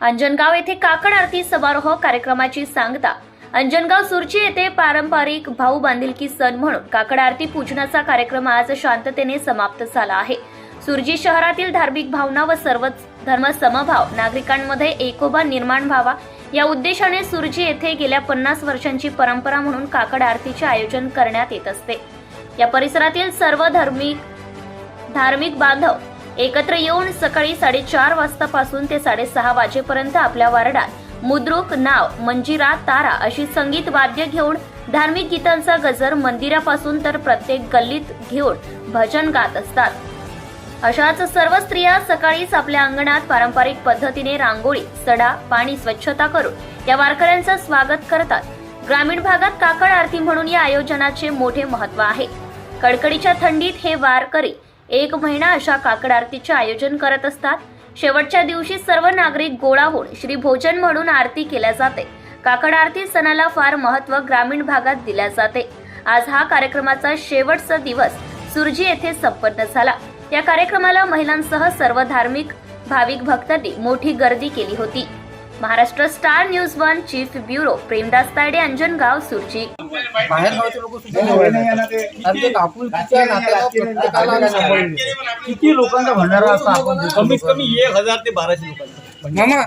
अंजनगाव येथे काकड आरती समारोह कार्यक्रमाची सांगता. अंजनगाव सुरची येथे पारंपरिक भाऊ बांधिलकी सण म्हणून काकड आरती पूजनाचा कार्यक्रम आज शांततेने समाप्त झाला आहे. सुरजी शहरातील धार्मिक भावना व सर्वच धर्म समभाव नागरिकांमध्ये एकोबा निर्माण व्हावा. या उद्देशाने सुरजी येथे गेल्या पन्नास वर्षांची परंपरा म्हणून काकड आरतीचे आयोजन करण्यात येत असते. या परिसरातील सर्व धार्मिक धार्मिक बांधव एकत्र येऊन सकाळी साडेचार वाजतापासून ते साडेसहा वाजेपर्यंत आपल्या वार्डात मुद्रुक नाव मंजिरा तारा अशी संगीत वाद्य घेऊन धार्मिक गीतांचा गजर मंदिरापासून तर प्रत्येक गल्लीत घेऊन भजन गात असतात. अशाच सर्व स्त्रिया सकाळीच आपल्या अंगणात पारंपरिक पद्धतीने रांगोळी सडा पाणी स्वच्छता करून या वारकऱ्यांचं स्वागत करतात. ग्रामीण भागात काकड आरती म्हणून या आयोजनाचे मोठे महत्त्व आहे. कडकडीच्या थंडीत हे वारकरी एक महिना अशा काकड आरतीचे आयोजन करत असतात. शेवटच्या दिवशी सर्व नागरिक गोळा होऊन श्री भोजन म्हणून आरती केल्या जाते. काकड आरती सणाला फार महत्त्व ग्रामीण भागात दिल्या जाते. आज हा कार्यक्रमाचा शेवटचा दिवस सुरजी येथे संपन्न झाला. या कार्यक्रमाला महिलांसह सर्व धार्मिक भाविक भक्तांनी मोठी गर्दी केली होती. Maharashtra star news one chief bureau Premdas Tayde Anjangaon Surji बाहेर गावचे लोक सुद्धा आमच्या कापूरच्या नात्याला प्रत्येकाला आम्ही सांभाळून घेतो. किती लोकांचा भंडारा असा आपण कमीत कमी एक हजार ते बाराशे लोकांचा. मामा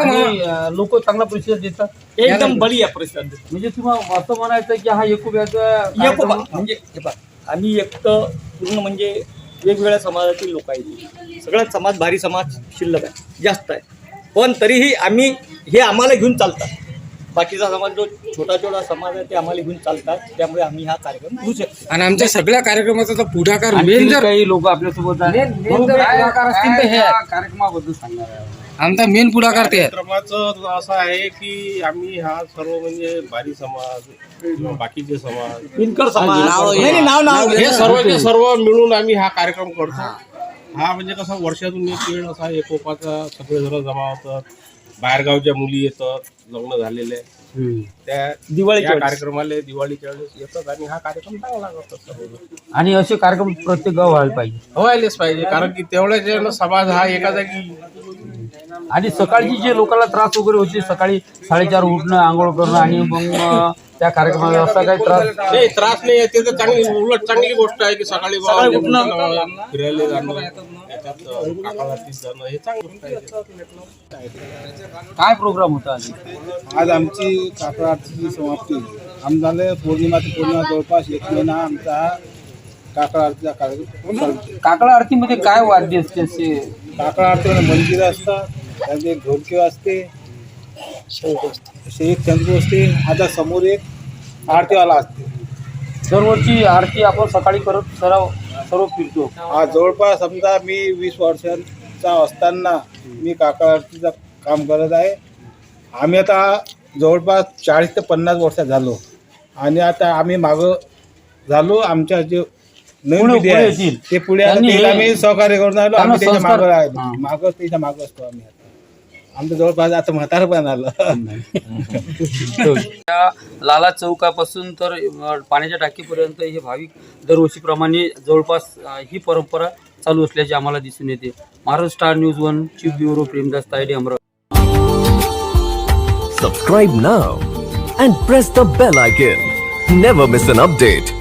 आणि लोक चांगला प्रतिसाद देतात. एकदम बळी या परिस्थितीत म्हणजे तुम्हाला असं म्हणायचं की हा एकुब्याचा म्हणजे हे पहा, आम्ही एक तर पूर्ण म्हणजे वेगवेगळ्या समाजातील लोक आहेत. सगळ्यात समाज भारी समाज शिल्लक आहे. जास्त आहे. पण तरीही आम्ही हे आम्हाला घेऊन चालतात. बाकीचा समाज जो छोटा छोटा समाज आहे ते आम्हाला घेऊन चालतात. त्यामुळे आम्ही हा कार्यक्रम घेऊ शकतो. आणि आमच्या सगळ्या कार्यक्रमाचा तर पुढाकार मेन जर काही लोक आपल्यासोबत आहे, हे. कार्यक्रमाबद्दल सांगणार आहे. आमचा मेन पुढाकार ते आहे कार्यक्रमाचं असं आहे की आम्ही हा सर्व म्हणजे बारी समाज किंवा बाकीचे समाज पिनकर समाज. नाही, नाही, नाव नाव हे सर्वचे सर्व मिळून आम्ही हा कार्यक्रम करतो. हा म्हणजे कसा वर्षातून एक वेळ असा एकोपाचा सगळे जण जमा होतात. बाहेरगावच्या मुली येतात लग्न झालेले. त्या दिवाळीच्या या वेळेस. कार्यक्रमाला दिवाळीच्या वेळेस येतात आणि हा कार्यक्रम चांगला करतात आणि असे कार्यक्रम प्रत्येक गाव व्हायला पाहिजे. व्हायलाच पाहिजे कारण की तेवढ्याच यानं समाज हा एका जागी आणि सकाळची जे लोकांना त्रास वगैरे होते सकाळी साडेचार उठणं आंघोळ करणं आणि मग त्या कार्यक्रमाला असा काही त्रास नाही त्रास नाही आहे ते तर चांगली उलट चांगली गोष्ट आहे की सकाळी बाबा सकाळी उठणं. फिरायला जाणं याच्यात काकाला जाणं हे चांगली गोष्ट आहे. काय प्रोग्राम होता आज? आज आमची काकड आरतीची समाप्ती. आमदाले पौर्णिमा ते पौर्णिमा जवळपास एक महिना आमचा काकड आरतीचा कार्यक्रम काकडा आरतीमध्ये काय वाद्य असते असे? काकड आरतीमध्ये मंदिर असतात त्यामध्ये ढोलकी असते असे एक चंद्र असते आता समोर एक आरतीवाला असते. दरवर्षी आरती आपण सकाळी करत सराव सर्व फिरतो. हा जवळपास समजा मी वीस वर्षांचा असताना मी काकड आरतीचं काम करत आहे. आम्ही आता जवळपास चाळीस ते पन्नास वर्षात झालो. आणि आता आम्ही मागं झालो आमच्या जे नवीन पुढे- पिढी पुढे आहे येतील. ते पुढे आता त्यांनी त्याला हे- आम्ही सहकार्य करून आलो त्यांना आम्ही त्याच्या संस्कार- मागं आहे हां. मागं त्याच्या मागं असतो आम्ही आता आमचं जवळपास आता म्हातारं पण आलं त्या लाला चौकापासून तर अ, पाण्याच्या टाकीपर्यंत हे भाविक दरवर्षीप्रमाणे जवळपास अ, ही परंपरा चालू असल्याचे आम्हाला दिसून येते Maharashtra star news one chief bureau Premdas Tayde Amravati Subscribe now and press the bell icon. Never miss an update.